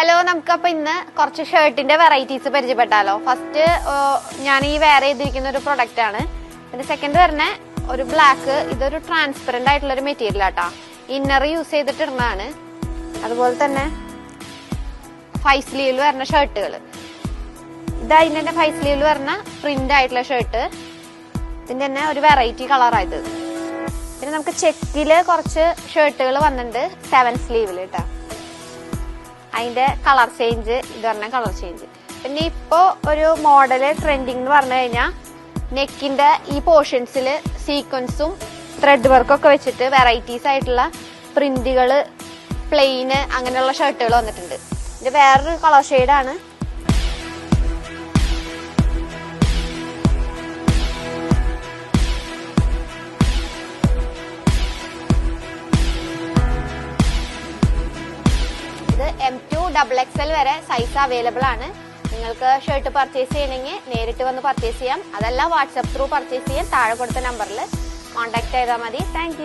Hello നമുക്കപ്പോ ഇന്ന് കുറച്ച് ഷർട്ടിന്റെ വെറൈറ്റീസ് പരിചയപ്പെട്ടാലോ. ഫസ്റ്റ് ഞാൻ ഈ വെയർ ചെയ്തിരിക്കുന്ന ഒരു പ്രൊഡക്റ്റ് ആണ്. പിന്നെ സെക്കൻഡ് പറഞ്ഞ ഒരു ബ്ലാക്ക് ഇതൊരു ട്രാൻസ്പെറന്റ് ആയിട്ടുള്ള ഒരു മെറ്റീരിയൽ ആട്ടാ. ഇന്നർ യൂസ് ചെയ്തിട്ടിടുന്നതാണ്. അതുപോലെ തന്നെ ഫൈവ് സ്ലീവിൽ വരുന്ന ഷർട്ടുകൾ ഇത് അതിന്റെ തന്നെ ഫൈവ് സ്ലീവിൽ വരുന്ന പ്രിന്റ് ആയിട്ടുള്ള ഷർട്ട് ഇതിന്റെ തന്നെ ഒരു വെറൈറ്റി കളറായത് പിന്നെ നമുക്ക് ചെക്കിൽ കുറച്ച് ഷർട്ടുകൾ വന്നിട്ടുണ്ട് സെവൻ സ്ലീവിൽ കേട്ടോ അതിന്റെ കളർ ചേഞ്ച് ഇത് പറഞ്ഞ കളർ ചേഞ്ച് പിന്നെ ഇപ്പോ ഒരു മോഡൽ ട്രെൻഡിങ് എന്ന് പറഞ്ഞു കഴിഞ്ഞാൽ നെക്കിന്റെ ഈ പോർഷൻസിൽ സീക്വൻസും ത്രെഡ് വർക്കും ഒക്കെ വെച്ചിട്ട് വെറൈറ്റീസ് ആയിട്ടുള്ള പ്രിന്റുകൾ പ്ലെയിന് അങ്ങനെയുള്ള ഷർട്ടുകൾ വന്നിട്ടുണ്ട്. ഇത് വേറൊരു കളർ ഷെയ്ഡാണ് M to double X L വരെ സൈസ് അവൈലബിൾ ആണ്. നിങ്ങൾക്ക് ഷർട്ട് പർച്ചേസ് ചെയ്യണമെങ്കിൽ നേരിട്ട് വന്ന് പർച്ചേസ് ചെയ്യാം. അതല്ല വാട്സപ്പ് ത്രൂ പർച്ചേസ് ചെയ്യാൻ താഴെ കൊടുത്ത നമ്പറിൽ കോൺടാക്ട് ചെയ്താൽ മതി. താങ്ക്